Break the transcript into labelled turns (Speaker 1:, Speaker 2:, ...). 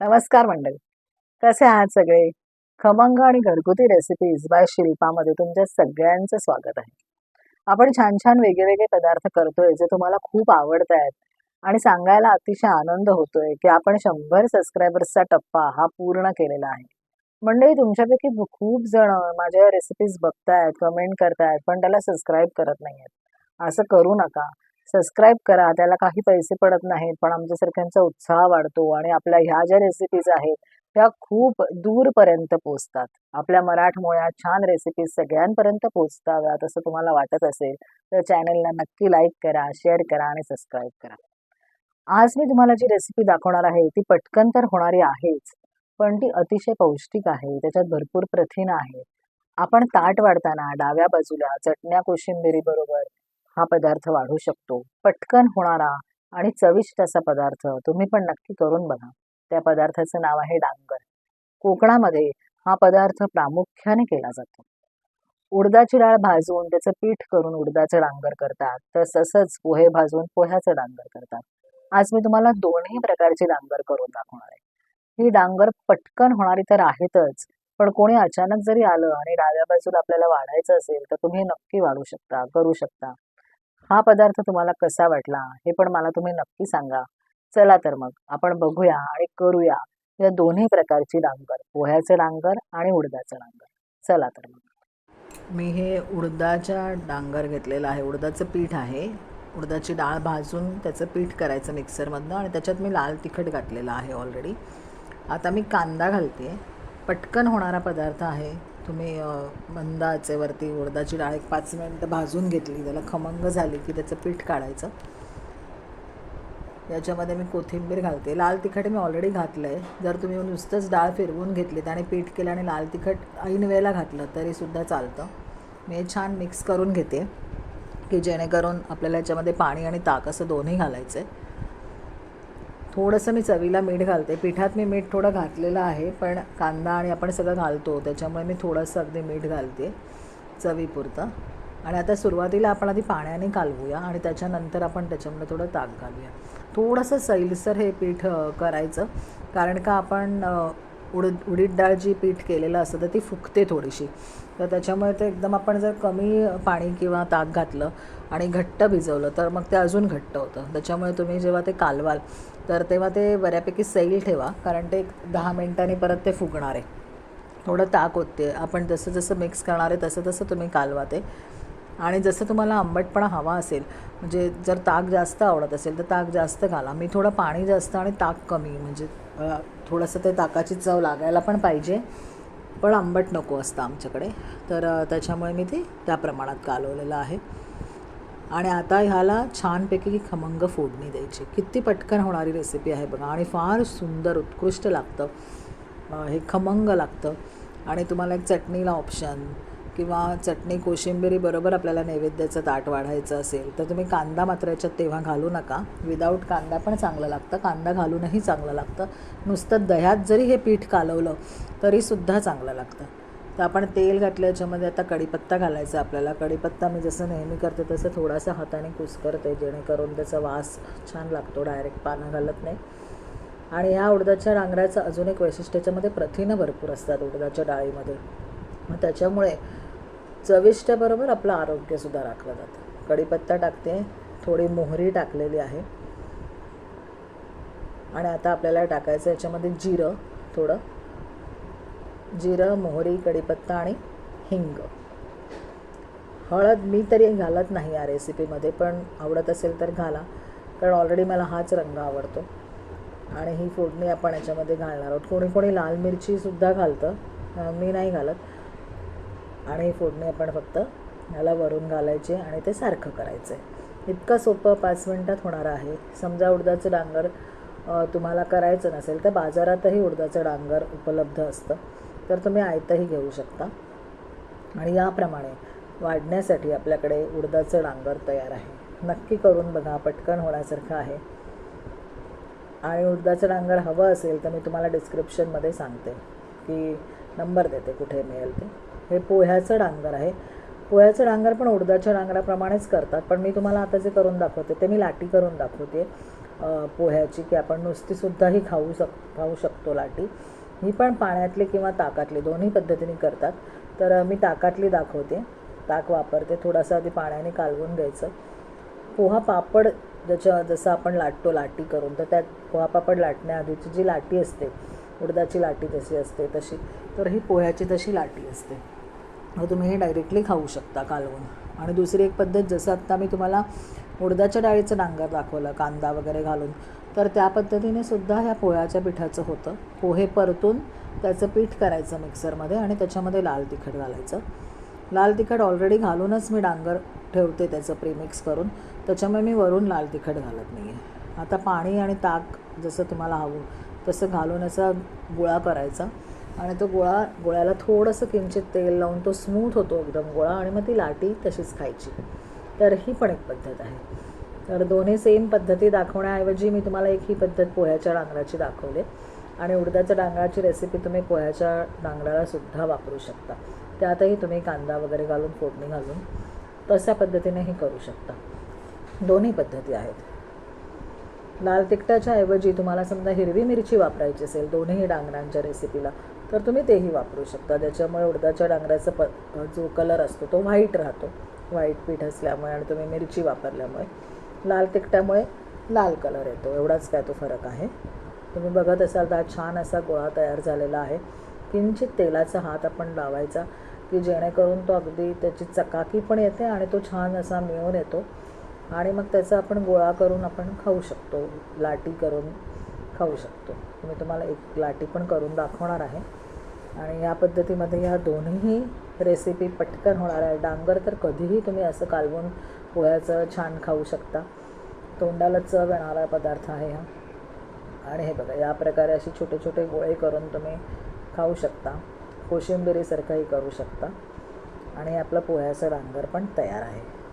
Speaker 1: नमस्कार मंडळी. कसे आहात सगळे? खमंग आणि घरगुती रेसिपीज बाय शिल्पामध्ये तुमच्या सगळ्यांचं स्वागत आहे. आपण छान छान वेगवेगळे पदार्थ करतोय जे तुम्हाला खूप आवडत आहेत आणि सांगायला अतिशय आनंद होतोय की आपण शंभर सबस्क्रायबर्सचा टप्पा हा पूर्ण केलेला आहे. मंडळी तुमच्यापैकी खूप जण माझ्या रेसिपीज बघतायत कमेंट करतायत पण त्याला सबस्क्राईब करत नाहीयेत. असं करू नका. सबस्क्राईब करा. त्याला काही पैसे पडत नाहीत पण आमच्यासारख्यांचा उत्साह वाढतो आणि आपल्या ह्या ज्या रेसिपीज आहेत त्या खूप दूरपर्यंत पोचतात. आपल्या मराठमोळ्या छान रेसिपीज सगळ्यांपर्यंत पोचताव्यात असं तुम्हाला वाटत असेल तर चॅनलला नक्की लाईक करा शेअर करा आणि सबस्क्राईब करा. आज मी तुम्हाला जी रेसिपी दाखवणार आहे ती पटकन तर होणारी आहेच पण ती अतिशय पौष्टिक आहे. त्याच्यात भरपूर प्रथिनं आहे. आपण ताट वाढताना डाव्या बाजूला चटण्या कोशिंबिरी बरोबर हा पदार्थ वाढू शकतो. पटकन होणारा आणि चविष्ट असा पदार्थ तुम्ही पण नक्की करून बघा. त्या पदार्थाचं नाव आहे डांगर. कोकणामध्ये हा पदार्थ प्रामुख्याने केला जातो. उडदाची डाळ भाजून त्याचं पीठ करून उडदाचं डांगर करतात. तर तसंच पोहे भाजून पोह्याचं डांगर करतात. आज मी तुम्हाला दोन्ही प्रकारचे डांगर करून दाखवणार आहे. ही डांगर पटकन होणारी तर आहेतच पण कोणी अचानक जरी आलं आणि डाव्या बाजूला आपल्याला वाढायचं असेल तर तुम्ही नक्की वाढू शकता करू शकता. हा पदार्थ तुम्हाला कसा वाटला हे पण मला तुम्ही नक्की सांगा. चला तर मग आपण बघूया आणि करूया या दोन्ही प्रकारची डांगर पोह्याचं डांगर आणि उडदाचं डांगर. चला तर मग. मी हे उडदाच्या डांगर घेतलेलं आहे. उडदाचं पीठ आहे. उडदाची डाळ भाजून त्याचं पीठ करायचं मिक्सरमधनं आणि त्याच्यात मी लाल तिखट घातलेलं आहे ऑलरेडी आता मी कांदा घालते. पटकन होणारा पदार्थ आहे. तुम्ही मंद वरती उडदाची डाळ एक पाच मिनटं भाजून घेतली. त्याला खमंग झाली की त्याचं पीठ काढायचं. याच्यामध्ये मी कोथिंबीर घालते. लाल तिखट मी ऑलरेडी घातलं आहे जर तुम्ही नुसतंच डाळ फिरवून घेतलीत आणि पीठ केलं आणि लाल तिखट ऐन वेळेला घातलं तरीसुद्धा चालतं. मी हे छान मिक्स करून घेते की जेणेकरून आपल्याला याच्यामध्ये पाणी आणि ताक असं दोन्ही घालायचं आहे थोडंसं मी चवीला मीठ घालते. पिठात मी मीठ थोडं घातलेलं आहे पण कांदा आणि आपण सगळं घालतो. त्याच्यामुळे मी थोडंसं अगदी मीठ घालते चवीपुरतं. आणि आता सुरुवातीला आपण आधी पाण्याने कालवूया आणि त्याच्यानंतर आपण त्याच्यामध्ये थोडं ताक घालूया. थोडंसं सैलसर हे पीठ करायचं. कारण का आपण उडद उडीद डाळ जी पीठ केलेलं असतं तर ती फुकते थोडीशी. तर त्याच्यामुळे ते एकदम आपण जर कमी पाणी किंवा ताक घातलं आणि घट्ट भिजवलं. तर मग ते अजून घट्ट होतं. त्याच्यामुळे तुम्ही जेव्हा ते कालवाल तर तेव्हा ते बऱ्यापैकी सैल ठेवा. कारण ते एक दहा मिनटांनी परत ते फुगणार. आहे थोडं ताक होते. आपण जसं जसं मिक्स करणार आहे तसं तसं तुम्ही कालवा ते आणि जसं तुम्हाला आंबटपणा हवा असेल म्हणजे जर ताक जास्त आवडत असेल तर ताक जास्त घाला. मी थोडं पाणी जास्त आणि ताक कमी म्हणजे थोडंसं ते ताकाची चव लागायला पण पाहिजे. पण आंबट नको असतं आमच्याकडे. तर त्याच्यामुळे मी ते त्या प्रमाणात कालवलेलं आहे. आणि आता ह्याला छानपैकी खमंग फोडणी द्यायची. किती पटकन होणारी रेसिपी आहे बघा. आणि फार सुंदर उत्कृष्ट लागतं. हे खमंग लागतं. आणि तुम्हाला एक चटणीला ऑप्शन किंवा चटणी कोशिंबिरी बरोबर आपल्याला नैवेद्याचं ताट वाढायचं असेल तर तुम्ही कांदा मात्र याच्यात तेव्हा घालू नका. विदाऊट कांदा पण चांगलं लागतं. कांदा घालूनही चांगलं लागतं. नुसतं दह्यात जरी हे पीठ कालवलं तरीसुद्धा चांगलं लागतं. तर आपण तेल घातलं याच्यामध्ये आता कढीपत्ता घालायचा आपल्याला. कढीपत्ता मी जसं नेहमी करते तसं थोडासा हाताने कुस्करते जेणेकरून त्याचा वास छान लागतो. डायरेक्ट पानं घालत नाही. आणि ह्या उडदाच्या डांगराचं अजून एक वैशिष्ट्य याच्यामध्ये प्रथिनं भरपूर असतात उडदाच्या डाळीमध्ये. मग त्याच्यामुळे चविष्ट्याबरोबर आपलं आरोग्यसुद्धा राखलं जातं. कढीपत्ता टाकते थोडी मोहरी टाकलेली आहे. आणि आता आपल्याला टाकायचं याच्यामध्ये जिरं थोडं. जिरं मोहरी कढीपत्ता आणि हिंग. हळद मी तरी घालत नाही या रेसिपीमध्ये पण आवडत असेल तर घाला कारण ऑलरेडी मला हाच रंग आवडतो. आणि ही फोडणी आपण याच्यामध्ये घालणार आहोत. कोणी कोणी लाल मिरचीसुद्धा घालतं मी नाही घालत. आणि ही फोडणी आपण फक्त याला वरून घालायची आणि ते सारखं करायचं आहे. इतकं सोपं पाच मिनटात होणार आहे. समजा उडदाचं डांगर तुम्हाला करायचं नसेल तर बाजारातही उडदाचं डांगर उपलब्ध असतं. तर तुम्ही आयतही घेऊ शकता. आणि याप्रमाणे वाढण्यासाठी आपल्याकडे उडदाचं डांगर तयार आहे. नक्की करून बघा पटकन होण्यासारखं आहे. आणि उडदाचं डांगर हवं असेल तर मी तुम्हाला डिस्क्रिप्शनमध्ये सांगते की नंबर देते कुठे मिळेल ते. हे पोह्याचं डांगर आहे. पोह्याचं डांगर पण उडदाच्या डांगराप्रमाणेच करतात पण मी तुम्हाला आता जे करून दाखवते ते मी लाटी करून दाखवते. पोह्याची की आपण नुसतीसुद्धाही खाऊ शक खाऊ शकतो लाटी. ही पण पाण्यातली किंवा ताकातली दोन्ही पद्धतीने करतात. तर मी ताकातली दाखवते. ताक वापरते थोडासा आधी पाण्याने कालवून घ्यायचं. पोहा पापड ज्याच्या जसं आपण लाटतो लाटी करून तर त्यात पोहा पापड लाटण्याआधीची जी लाटी असते उडदाची लाटी जशी असते तशी. तर ही पोह्याची तशी लाटी असते. मग तुम्ही हे डायरेक्टली खाऊ शकता कालवून. आणि दुसरी एक पद्धत जसं आत्ता मी तुम्हाला उडदाच्या डाळीचं डांगर दाखवलं कांदा वगैरे घालून. तर त्या पद्धतीने सुद्धा ह्या पोह्याच्या पिठाचं होतं. पोहे परतून त्याचं पीठ करायचं मिक्सरमध्ये आणि त्याच्यामध्ये लाल तिखट घालायचं. लाल तिखट ऑलरेडी घालूनच मी डांगर ठेवते त्याचं प्रीमिक्स करून. त्याच्यामुळे मी वरून लाल तिखट घालत नाही आहे आता पाणी आणि ताक जसं तुम्हाला हवं तसं घालून असा गोळा करायचा. आणि तो गोळा गोळ्याला थोडंसं किंचित तेल लावून तो स्मूथ होतो एकदम गोळा आणि मग ती लाटी तशीच खायची. तर ही पण एक पद्धत आहे. तर दोन्ही सेम पद्धती दाखवण्याऐवजी मी तुम्हाला एक ही पद्धत पोह्याच्या डांगराची दाखवले. आणि उडदाच्या डांगराची रेसिपी तुम्ही पोह्याच्या डांगरालासुद्धा वापरू शकता. त्यातही तुम्ही कांदा वगैरे घालून फोडणी घालून तशा पद्धतीनेही करू शकता. दोन्ही पद्धती आहेत. लाल तिखटाच्या ऐवजी तुम्हाला समजा हिरवी मिरची वापरायची असेल दोन्ही डांगरांच्या रेसिपीला तर तुम्ही तेही वापरू शकता. ज्याच्यामुळे उडदाच्या डांगराचा प जो कलर असतो तो व्हाईट राहतो. व्हाईट पीठ असल्यामुळे आणि तुम्ही मिरची वापरल्यामुळे लाल तिखटामुळे लाल कलर येतो. एवढाच काय तो फरक आहे. तुम्ही बघत असाल तर हा छान असा गोळा तयार झालेला आहे. किंचित तेलाचा हात आपण लावायचा की जेणेकरून तो अगदी त्याची चकाकी पण येते आणि तो छान असा मिळून येतो. आणि मग त्याचा आपण गोळा करून आपण खाऊ शकतो. लाटी करून खाऊ शकतो. मी तुम्हाला एक लाटी पण करून दाखवणार आहे. आणि या पद्धतीमध्ये या दोन्ही रेसिपी पटकन होणार आहे. डांगर तर कधीही तुम्ही असं कालवून पोह्याचं छान खाऊ शकता. तोंडाला चव येणारा पदार्थ आहे हा. आणि हे बघा या प्रकारे असे छोटे छोटे गोळे करून तुम्ही खाऊ शकता. कोशिंबिरीसारखंही करू शकता. आणि आपलं पोह्याचं डांगर पण तयार आहे.